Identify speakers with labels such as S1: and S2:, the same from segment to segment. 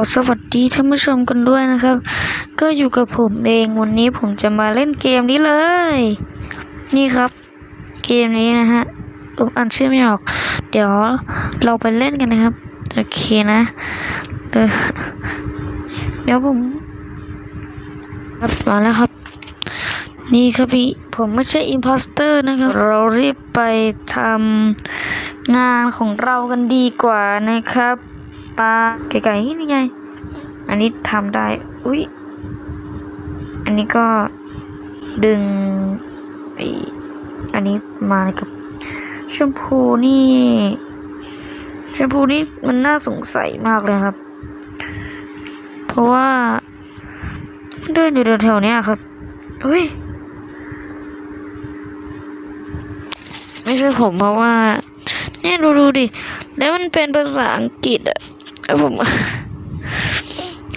S1: อสวัสดีท่านผู้ชมกันด้วยนะครับ ก็อยู่กับผมเองวันนี้ผมจะมาเล่นเกมนี้เลย นี่ครับ เกมนี้นะฮะผมอ่านชื่อไม่ออก เดี๋ยวเราไปเล่นกันนะครับ โอเคนะเดี๋ยวผมครับมาแล้วครับ นี่ครับพี่ผมไม่ใช่อิมพอสเตอร์นะครับ เรารีบไปทำงานของเรากันดีกว่านะครับ ปลาไก่ๆนี่ไง อันนี้ทำได้ อุ้ย อันนี้ก็ดึงออันนี้มากับแชมพูนี่แชมพูนี่มันน่าสงสัยมากเลยครับ เพราะว่ามันเดินอยู่แถวๆเนี้ยครับอุ้ยไม่ใช่ผมเพราะว่า เนี่ยดูดูดิ แล้วมันเป็นภาษาอังกฤษอะ แล้วผม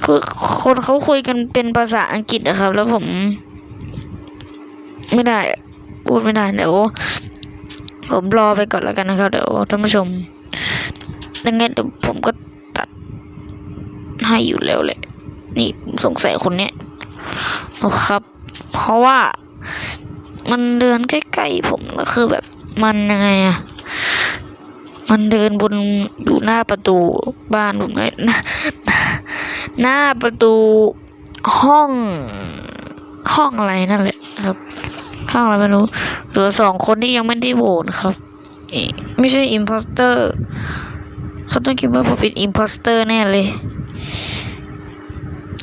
S1: คือคนเขาคุยกันเป็นภาษาอังกฤษนะครับ แล้วผม ไม่ได้ พูดไม่ได้เดี๋ยวผมรอไปก่อนแล้วกันนะครับ เดี๋ยวท่านผู้ชมยังไงเดี๋ยวผมก็ตัดให้อยู่แล้วแหละ นี่ผมสงสัยคนเนี้ยนะครับ เพราะว่ามันเดินใกล้ๆผมแล้วคือแบบมันยังไงอะ มันเดินบนอยู่หน้าประตูบ้านผมไงหน้าหน้าประตูห้อง ห้องอะไรนั่นแหละครับ ห้องอะไรไม่รู้เหลือสองคนที่ยังไม่ได้โหวตครับไม่ใช่อิมพอสเตอร์เขาต้องคิดว่าผมเป็นอิมพอสเตอร์แน่เลย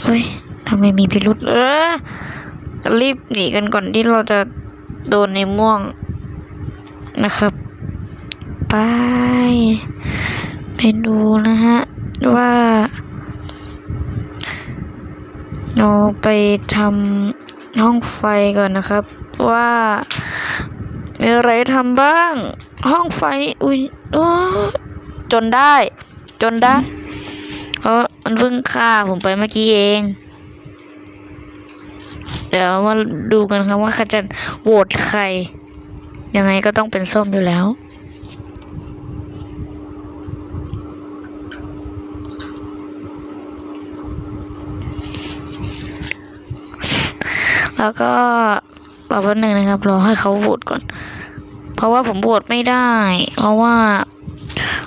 S1: เฮ้ยทำไมมีพิรุษเออรีบหนีกันก่อนที่เราจะโดนในม่วงนะครับ ไป ไปดูนะฮะ ว่า เราไปทำห้องไฟก่อนนะครับ ว่ามีอะไรทำบ้าง ห้องไฟนี่อุ้ยโอ้จนได้ จนได้เพราะมันเพิ่งฆ่าผมไปเมื่อกี้เอง เดี๋ยวมาดูกันครับว่าเขาจะโหวตใคร ยังไงก็ต้องเป็นส้มอยู่แล้ว แล้วก็รอแป๊บหนึ่งนะครับรอให้เขาโหวตก่อน เพราะว่าผมโหวตไม่ได้ เพราะว่า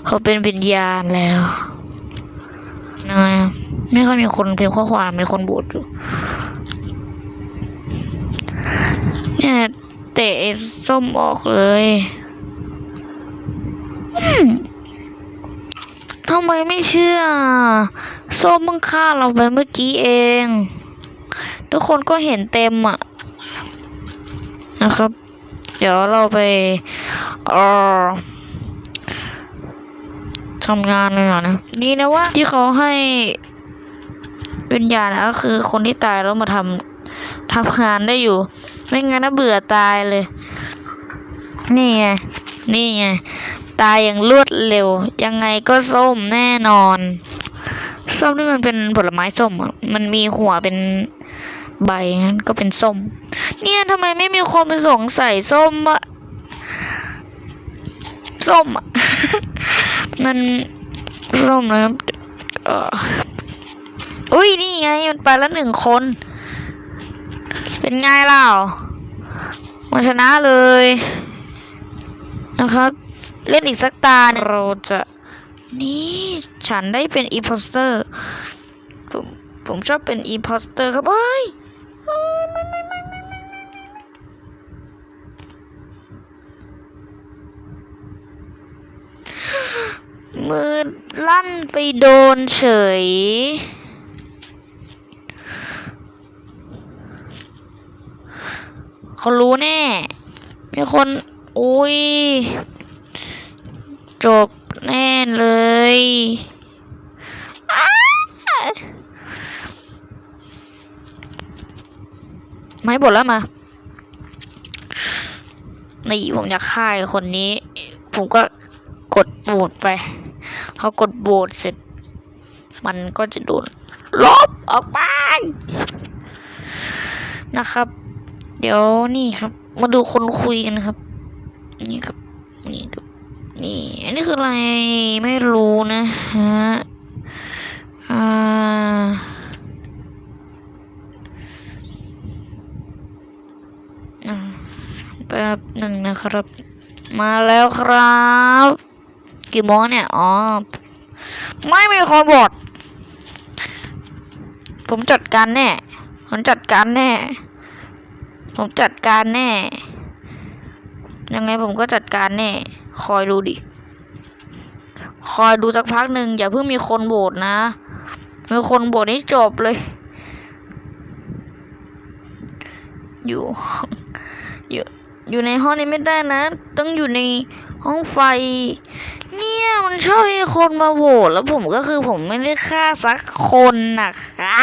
S1: เขาเป็นวิญญาณแล้วนะไม่ค่อยมีคนพิมพ์ข้อความมีคนโหวตอยู่เนี่ยเตะส้มออกเลยทำไมไม่เชื่อ ส้มมึงฆ่าเราไปเมื่อกี้เอง ทุกคนก็เห็นเต็มอะนะครับ เดี๋ยวเราไปเออทำงานเลยเหรอนะนี่นะว่าที่เขาให้วิญญาณนะก็คือคนที่ตายแล้วมาทำทำงานได้อยู่ ไม่งั้นน่ะเบื่อตายเลย นี่ไง นี่ไง ตายอย่างรวดเร็ว ยังไงก็ส้มแน่นอน ส้มนี่มันเป็นผลไม้ส้มอะ มันมีหัวเป็น ใบงั้นก็เป็นส้ม เนี่ยทำไมไม่มีคนไปสงสัยส้มอะส้มอะมันส้มนะครับเอออุ้ยนี่ไงมันไปแล้วหนึ่งคน เป็นไงเล่ามาชนะเลยนะครับ เล่นอีกสักตาหนึ่งเราจะนี่ฉันได้เป็นอีพอสเตอร์ผมผมชอบเป็นอีพอสเตอร์ครับเอ้ย มือลั่นไปโดนเฉย เขารู้แน่ มีคน อุ้ย จบแน่เลยไม่บทแล้วมานี่ผมอยากฆ่าคนนี้ ผมก็กดโหวตไป พอกดโบดเสร็จ มันก็จะโดนลบออกไป นะครับ เดี๋ยวนี่ครับ มาดูคนคุยกันครับ นี่ครับ นี่ครับ นี่ อันนี้คืออะไรไม่รู้นะฮะ อ่าแบบหนึ่งนะครับ มาแล้วครับ กี่โมงเนี่ย อ๋อ ไม่มีคนบดผมจัดการแน่ ผมจัดการแน่ ผมจัดการแน่ ยังไงผมก็จัดการแน่ คอยดูดิ คอยดูสักพักหนึ่งอย่าเพิ่งมีคนโบดนะ มีคนโบดนี่จบเลย อยู่อยู่อยู่ในห้องนี้ไม่ได้นะ ต้องอยู่ในห้องไฟ เนี่ยมันชอบมีคนมาโหวตแล้วผมก็คือผมไม่ได้ฆ่าสักคนนะคะ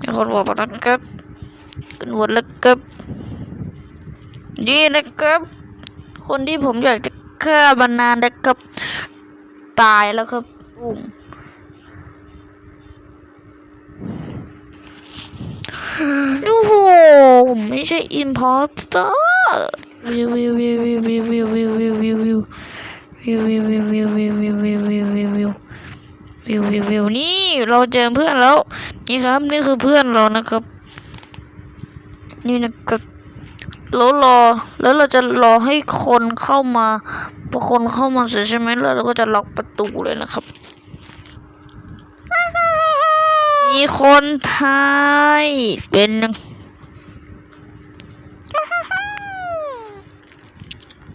S1: มีคนบอกมานะครับกันโหวตแล้วครับนี่นะครับ คนที่ผมอยากจะฆ่ามานานนะครับ ตายแล้วครับอุ้มโอ้โหผมไม่ใช่อิมพอร์เตอร์วิววิววิววิววิววิววิววิว วิววิววิววิววิววิววิววิววิววิววิววิววิวนี่เราเจอเพื่อนแล้ว นี่ครับนี่คือเพื่อนเรานะครับ นี่นะครับแล้วรอแล้วเราจะรอให้คนเข้ามาพอคนเข้ามาเสร็จใช่ไหมแล้วเราก็จะล็อกประตูเลยนะครับ มีคนไทยเป็น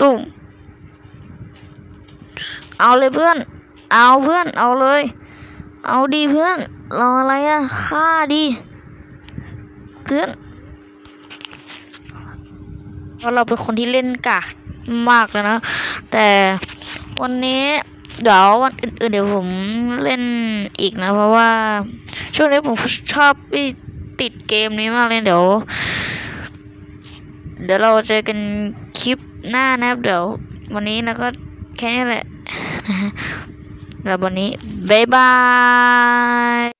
S1: ตุ้ม เอาเลยเพื่อน เอาเพื่อน เอาเลย เอาดีเพื่อน รออะไรอะฆ่าดี เพื่อนเพราะเราเป็นคนที่เล่นกากมากเลยนะ แต่วันนี้เดี๋ยววันอื่นๆเดี๋ยวผมเล่นอีกนะ เพราะว่าช่วงนี้ผมชอบติดเกมนี้มากเลยเดี๋ยว เดี๋ยวเราเจอกันคลิปหน้านะครับเดี๋ยว วันนี้แล้วก็ แค่นี้แหละแล้ววันนี้บ๊ายบาย